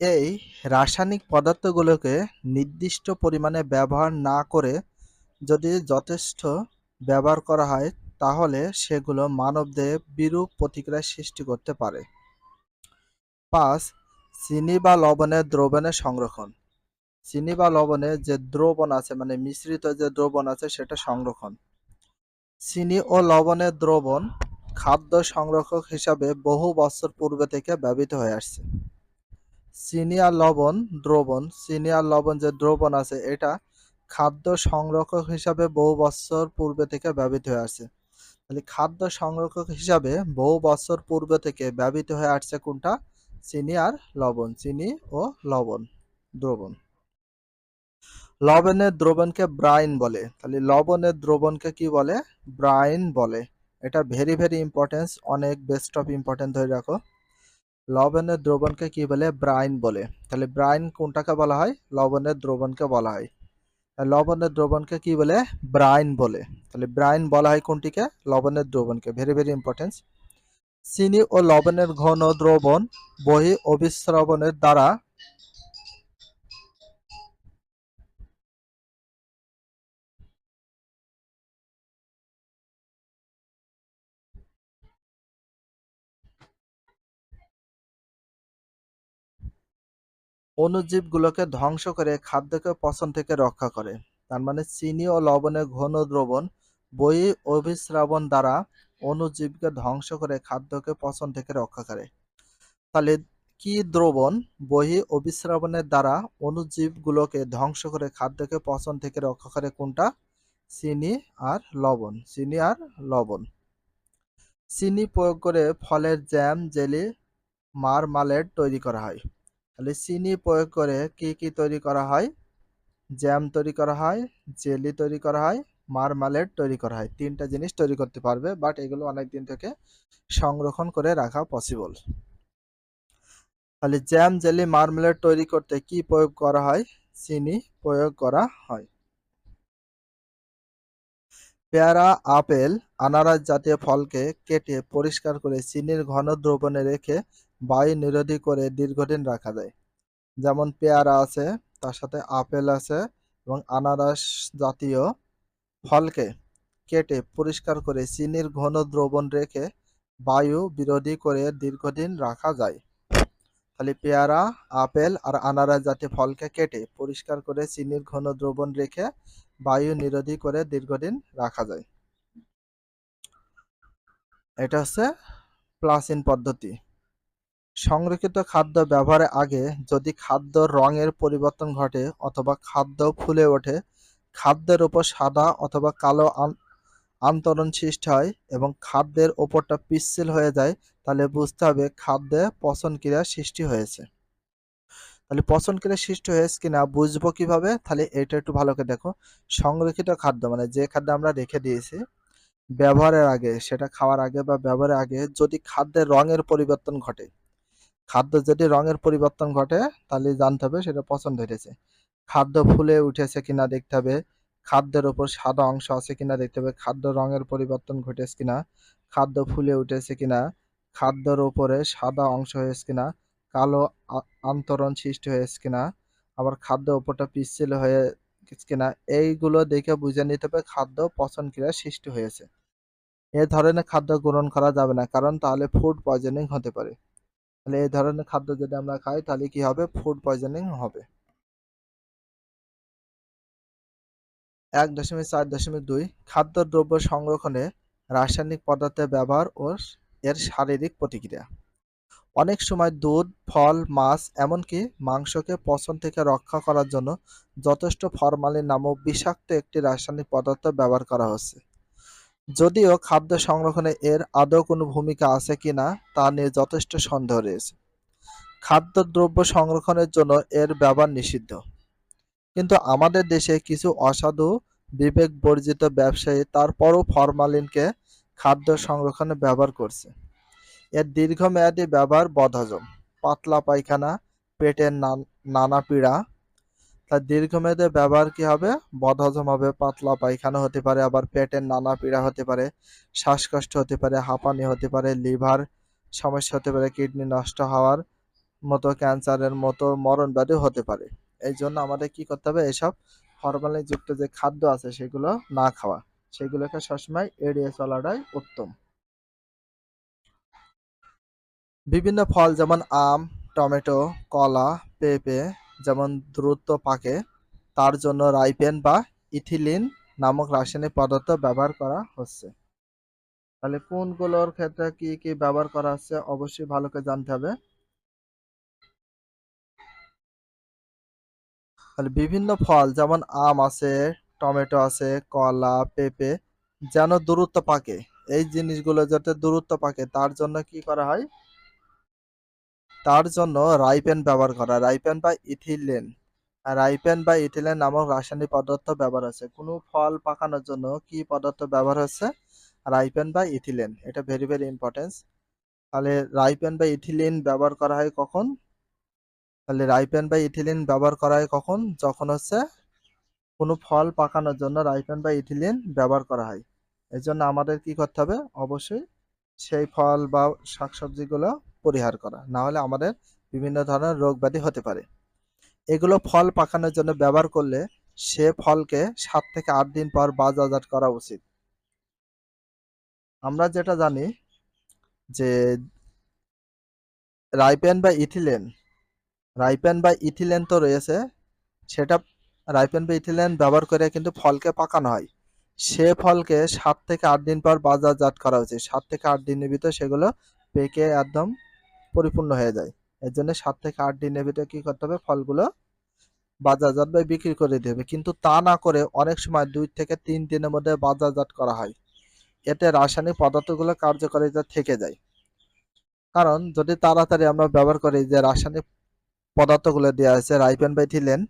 এই রাসায়নিক পদার্থগুলোকে নির্দিষ্ট পরিমাণে ব্যবহার না করে যদি যথেষ্ট ব্যবহার করা হয়, তাহলে সেগুলো মানবদেহে বিরূপ প্রতিক্রিয়া সৃষ্টি করতে পারে। পাঁচ, চিনি বা লবণের দ্রবণের সংরক্ষণ। চিনি বা লবণে যে দ্রবণ আছে মানে মিশ্রিত যে দ্রবণ আছে, সেটা সংরক্ষণ। চিনি ও লবণের দ্রবণ খাদ্য সংরক্ষক হিসাবে বহু বছর পূর্বে থেকে ব্যবহৃত হয়ে আসছে। আর লবণ, দ্রবণ। চিনি আর লবণ যে দ্রবণ আছে, এটা খাদ্য সংরক্ষক হিসাবে বহু বছর পূর্বে থেকে ব্যবহৃত হয়ে আসছে। তাহলে খাদ্য সংরক্ষক হিসাবে বহু বছর পূর্বে থেকে ব্যবহৃত হয়ে আসছে কোনটা? চিনি আর লবণ। চিনি ও লবণ, দ্রবণ। লবণের দ্রবণকে ব্রাইন বলে। তাহলে লবণের দ্রবণকে কি বলে? ব্রাইন বলে। এটা ভেরি ভেরি ইম্পর্টেন্স অনেক বেস্ট অফ ইম্পর্টেন্ট ধরে রাখো। লবণের দ্রবণকে কি বলে? ব্রাইন বলে। তাহলে ব্রাইন কোনটাকে বলা হয়? লবণের দ্রবণকে বলা হয়। লবণের দ্রবণকে কি বলে? ব্রাইন বলে। তাহলে ব্রাইন বলা হয় কোনটিকে? লবণের দ্রবণকে। ভেরি ভেরি ইম্পর্টেন্স চিনি ও লবণের ঘন দ্রবণ বহি অবিশ্রবণের দ্বারা অণুজীবগুলোকে ধ্বংস করে খাদ্যকে পচন থেকে রক্ষা করে। তার মানে চিনি ও লবণের ঘন দ্রবণ বহি অভিস্রাবণ দ্বারা অণুজীবকে ধ্বংস করে খাদ্যকে পচন থেকে রক্ষা করে। তাহলে কি দ্রবণ বহি অভিস্রাবণের দ্বারা অণুজীবগুলোকে ধ্বংস করে খাদ্যকে পচন থেকে রক্ষা করে কোনটা? চিনি আর লবণ, চিনি আর লবণ। চিনি প্রয়োগ করে ফলের জ্যাম, জেলি মারমালেড তৈরি করা হয়। তাহলে চিনি প্রয়োগ করে কি কি তৈরি করা হয়? জ্যাম তৈরি করা হয়, জেলি তৈরি করা হয় মারমালেড তৈরি করা হয়। তিনটা জিনিস তৈরি করতে পারবে বাট এগুলো অনেক দিন থেকে সংরক্ষণ করে রাখা পসিবল তাহলে জ্যাম, জেলি মারমালেড তৈরি করতে কি প্রয়োগ করা হয়? চিনি প্রয়োগ করা হয়। পেয়ারা, আপেল, আনারস জাতীয় ফলকে কেটে পরিষ্কার করে চিনির ঘন দ্রবণে রেখে বায়ু নিরোধী করে দীর্ঘদিন রাখা যায়। যেমন পেয়ারা আছে, তার সাথে আপেল আছে এবং আনারস জাতীয় ফলকে কেটে পরিষ্কার করে চিনির ঘন দ্রবণ রেখে বায়ু বিরোধী করে দীর্ঘদিন রাখা যায়। তাহলে পেয়ারা, আপেল আর আনারস জাতীয় ফলকে কেটে পরিষ্কার করে চিনির ঘন দ্রবণ রেখে বায়ু নিরোধী করে দীর্ঘদিন রাখা যায়। এটা হচ্ছে প্লাসিন পদ্ধতি। সংরক্ষিত খাদ্য ব্যবহারের আগে যদি খাদ্য রঙের পরিবর্তন ঘটে অথবা খাদ্য ফুলে ওঠে, খাদ্যের উপর সাদা অথবা কালো আন্তরণ সৃষ্টি হয় এবং খাদ্যের ওপরটা পিচ্ছিল হয়ে যায়, তাহলে বুঝতে হবে খাদ্যে পচন ক্রিয়া সৃষ্টি হয়েছে। তাহলে পচন ক্রিয়া সৃষ্টি হয়েছে কিনা বুঝব কীভাবে? তাহলে এটা একটু ভালো করে দেখো। সংরক্ষিত খাদ্য মানে যে খাদ্য আমরা রেখে দিয়েছি, ব্যবহারের আগে, সেটা খাওয়ার আগে বা ব্যবহারের আগে যদি খাদ্যের রঙের পরিবর্তন ঘটে খাদ্য যদি রঙের পরিবর্তন ঘটে, তাহলে জানতে হবে সেটা পছন্দ হয়েছে খাদ্য ফুলে উঠেছে কিনা দেখতে হবে। খাদ্যের ওপর সাদা অংশ আছে কিনা দেখতে হবে। খাদ্য রঙের পরিবর্তন ঘটেছে কিনা। খাদ্য ফুলে উঠেছে কিনা। খাদ্যর ওপরে সাদা অংশ হয়েছে কিনা। কালো আন্তরণ সৃষ্টি হয়েছে কিনা। আবার খাদ্য ওপরটা পিচ্ছিল হয়ে কিনা। এইগুলো দেখে বুঝে নিতে হবে খাদ্য পচন ক্রিয়া সৃষ্টি হয়েছে। এ ধরনের খাদ্য গ্রহণ করা যাবে না, কারণ তাহলে ফুড পয়জনিং হতে পারে। তাহলে এই ধরনের খাদ্য যদি আমরা খাই, তাহলে কি হবে? ফুড পয়জনিং হবে। এক দশমিক চার দশমিক দুই খাদ্য দ্রব্য সংরক্ষণে রাসায়নিক পদার্থের ব্যবহার ও এর শারীরিক প্রতিক্রিয়া। অনেক সময় দুধ, ফল, মাছ, এমনকি মাংসকে পচন থেকে রক্ষা করার জন্য যথেষ্ট ফরমালিন নামক বিষাক্ত একটি রাসায়নিক পদার্থ ব্যবহার করা হচ্ছে। যদিও খাদ্য সংরক্ষণে এর আদৌ কোনো ভূমিকা আছে কিনা তা নিয়ে যথেষ্ট সন্দেহ রয়েছে। খাদ্যদ্রব্য সংরক্ষণের জন্য এর ব্যবহার নিষিদ্ধ। কিন্তু আমাদের দেশে কিছু অসাধু বিবেক বর্জিত ব্যবসায়ী তারপরও ফরমালিনকে খাদ্য সংরক্ষণে ব্যবহার করছে। এর দীর্ঘমেয়াদী ব্যবহার বদহজম। পাতলা পায়খানা, পেটের নানা পীড়া তার দীর্ঘমেয়াদে ব্যবহার কি হবে? বদহজম হবে, পাতলা পায়খানা হতে পারে, আবার পেটের নানা পীড়া হতে পারে, শ্বাসকষ্ট হতে পারে, হাঁপানি হতে পারে, লিভার সমস্যা হতে পারে, কিডনি নষ্ট হওয়ার মতো ক্যান্সারের মতো মরণ ব্যাধি হতে পারে। এই জন্য আমাদের কি করতে হবে? এসব যুক্ত যে খাদ্য আছে, সেগুলো না খাওয়া। সেগুলোকে সবসময় এড়িয়ে চলাটাই উত্তম। বিভিন্ন ফল যেমন আম, টমেটো, কলা, পেঁপে যেমন দ্রুত পাকে, তার জন্য রাইপেন বা ইথিলিন নামক রাসায়নিক পদার্থ ব্যবহার করা হচ্ছে। তাহলে কোনগুলোর ক্ষেত্রে কি কি ব্যবহার করা হচ্ছে, অবশ্যই ভালো করে জানতে হবে। তাহলে বিভিন্ন ফল, যেমন আম আছে, টমেটো আছে, কলা, পেঁপে, যেন দ্রুত পাকে। এই জিনিসগুলো যাতে দ্রুত পাকে, তার জন্য কি করা হয়? তার জন্য রাইপেন ব্যবহার করা। রাইপেন বা ইথিলিন। রাইপেন বা ইথিলিন নামক রাসায়নিক পদার্থ ব্যবহার আছে কোনো ফল পাকানোর জন্য কি পদার্থ ব্যবহার হচ্ছে রাইপেন বা ইথিলেন। এটা ভেরি ভেরি ইম্পর্টেন্স তাহলে রাইপেন বা ইথিলিন ব্যবহার করা হয় কখন? তাহলে রাইপেন বা ইথিলিন ব্যবহার করা হয় কখন? যখন হচ্ছে কোনো ফল পাকানোর জন্য রাইপেন বা ইথিলিন ব্যবহার করা হয়। এই জন্য আমাদের কি করতে হবে? অবশ্যই সেই ফল বা শাকসবজিগুলো পরিহার করা। না হলে আমাদের বিভিন্ন ধরনের রোগ ব্যাধি হতে পারে। এগুলো ফল পাকানোর জন্য ব্যবহার করলে সে ফলকে সাত থেকে আট দিন পর বাজারজাত করা উচিত। আমরা যেটা জানি যে রাইপেন বা ইথিলেন, রাইপেন বা ইথিলেন তো রয়েছে, সেটা রাইপেন বা ইথিলেন ব্যবহার করে কিন্তু ফলকে পাকানো হয়। সে ফলকে সাত থেকে আট দিন পর বাজারজাত করা উচিত। সাত থেকে আট দিনের ভিতর সেগুলো পেকে একদম পরিপূর্ণ হয়ে যায়। এর জন্য সাত থেকে আট দিনের ভিতরে কি করতে হবে? ফলগুলো বাজারজাত বা বিক্রি করে দিতে হবে। কিন্তু তা না করে অনেক সময় দুই থেকে তিন দিনের মধ্যে বাজারজাত করা হয়। এতে রাসায়নিক পদার্থগুলো কার্যকারিতা থেকে যায়। কারণ যদি তাড়াতাড়ি আমরা ব্যবহার করি যে রাসায়নিক পদার্থগুলো দেওয়া আছে রাইপেন বা থিলেন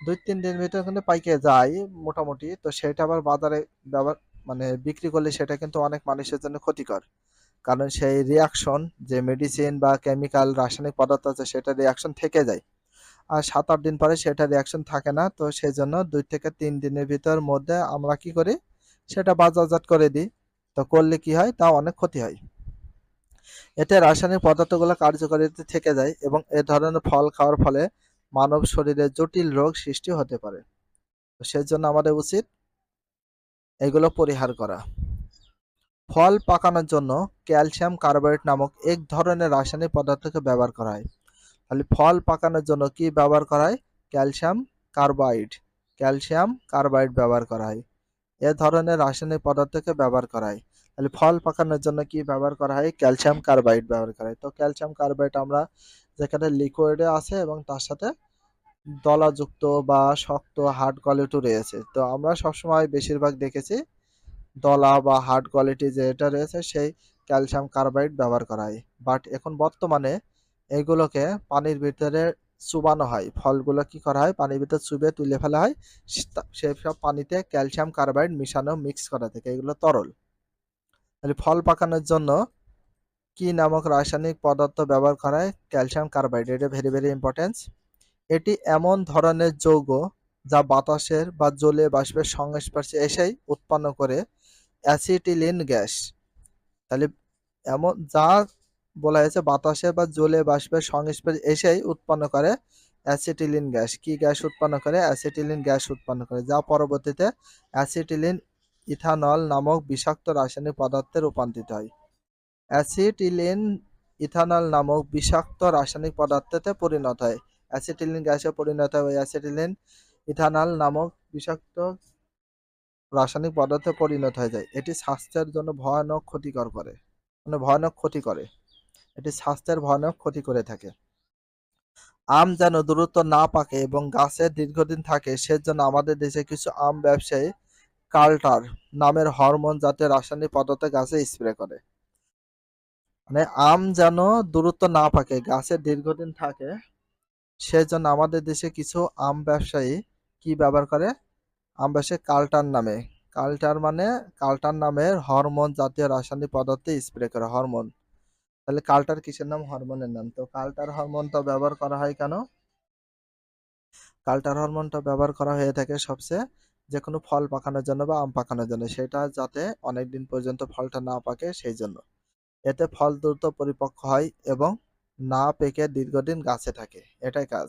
দুই তিন দিনের ভিতরে কিন্তু পাইকে যায় মোটামুটি। তো সেটা আবার বাজারে ব্যবহার মানে বিক্রি করলে সেটা কিন্তু অনেক মানুষের জন্য ক্ষতিকর। কারণ সেই রিয়াকশন যে মেডিসিন বা কেমিক্যাল রাসায়নিক পদার্থ আছে, সেটা রিয়াকশন থেকে যায়। আর সাত আট দিন পরে সেটা রিয়াকশন থাকে না, তো সেই জন্য দুই থেকে তিন দিনের ভিতর মধ্যে আমরা কি করি, সেটা বাজারজাত করে দিই। তো করলে কি হয় তা অনেক ক্ষতি হয়। এতে রাসায়নিক পদার্থগুলো কার্যকারিতা থেকে যায় এবং এ ধরনের ফল খাওয়ার ফলে মানব শরীরে জটিল রোগ সৃষ্টি হতে পারে। সেজন্য আমাদের উচিত এগুলো পরিহার করা। ফল পাকানোর জন্য ক্যালসিয়াম কার্বাইড নামক এক ধরনের রাসায়নিক পদার্থকে ব্যবহার করা হয়। তাহলে ফল পাকানোর জন্য কি ব্যবহার করা হয়? ক্যালসিয়াম কার্বাইড ক্যালসিয়াম কার্বাইড ব্যবহার করা হয়। এ ধরনের রাসায়নিক পদার্থকে ব্যবহার করা হয়। তাহলে ফল পাকানোর জন্য কি ব্যবহার করা হয়? ক্যালসিয়াম কার্বাইড ব্যবহার করা হয়। তো ক্যালসিয়াম কার্বাইড আমরা যেখানে লিকুইডে আছে এবং তার সাথে দলাযুক্ত বা শক্ত হার্ড কোয়ালিটি রয়েছে। তো আমরা সবসময় বেশিরভাগ দেখেছি দলা বা হার্ড কোয়ালিটি যেটা রয়েছে সেই ক্যালসিয়াম কার্বাইড ব্যবহার করা হয়। বাট এখন বর্তমানে এগুলোকে পানির ভিতরে চুবানো হয়। ফলগুলো কি করা হয়? পানির ভিতরে চুবে তুলে ফেলা হয়। সেই সব পানিতে ক্যালসিয়াম কার্বাইড মিশানো মিক্স করা থাকে। এগুলো তরল। তাহলে ফল পাকানোর জন্য কি নামক রাসায়নিক পদার্থ ব্যবহার করা হয়? ক্যালসিয়াম কার্বাইড এটা ভেরি ভেরি ইম্পর্টেন্স এটি এমন ধরনের যৌগ যা বাতাসের বা জলে বাষ্পের সংস্পর্শে এসেই উৎপন্ন করে অ্যাসিটিলিন গ্যাস তাহলে এমন যা বলা হয়েছে, বাতাসে বা জলে বাষ্পের সংস্পর্শে এসেই উৎপন্ন করে অ্যাসিটিলিন গ্যাস কি গ্যাস উৎপন্ন করে? অ্যাসিটিলিন গ্যাস উৎপন্ন করে, যা পরবর্তীতে অ্যাসিটিলিন ইথানল নামক বিষাক্ত রাসায়নিক পদার্থে রূপান্তরিত হয়। অ্যাসিটিলিন ইথানল নামক বিষাক্ত রাসায়নিক পদার্থতে পরিণত হয়। অ্যাসিটিলিন গ্যাসে পরিণত হয়। অ্যাসিটিলিন ইথানল নামক বিষাক্ত রাসায়নিক পদার্থে পরিণত হয়ে যায়। এটি স্বাস্থ্যের জন্য ভয়ানক ক্ষতিকর করে। মানে ভয়ানক ক্ষতি করে। এটি স্বাস্থ্যের ভয়ানক ক্ষতি করে থাকে। আম যেন দ্রুত না পাকে এবং গাছে দীর্ঘদিন থাকে, সেজন্য আমাদের দেশে কিছু আম ব্যবসায়ী কাল্টার নামের হরমোন জাতীয় রাসায়নিক পদার্থ গাছে স্প্রে করে। মানে আম যেন দ্রুত না পাকে, গাছে দীর্ঘদিন থাকে, সেজন্য আমাদের দেশে কিছু আম ব্যবসায়ী কি ব্যবহার করে? আম ব্যবসায়ী কাল্টার নামে। কালটার মানে কালটার নামের হরমোন জাতীয় রাসায়নিক পদার্থ স্প্রে করে, হরমোন। তাহলে কালটার কিসের নাম? হরমোনের নাম। তো কাল্টার হরমোনটা ব্যবহার করা হয় কেন? কাল্টার হরমোনটা ব্যবহার করা হয়ে থাকে সবচেয়ে যে কোনো ফল পাকানোর জন্য বা আম পাকানোর জন্য। সেটা যাতে অনেক দিন পর্যন্ত ফলটা না পাকে সেই জন্য। এতে ফল দ্রুত পরিপক্ক হয় এবং না পেকে দীর্ঘদিন গাছে থাকে। এটাই কাজ।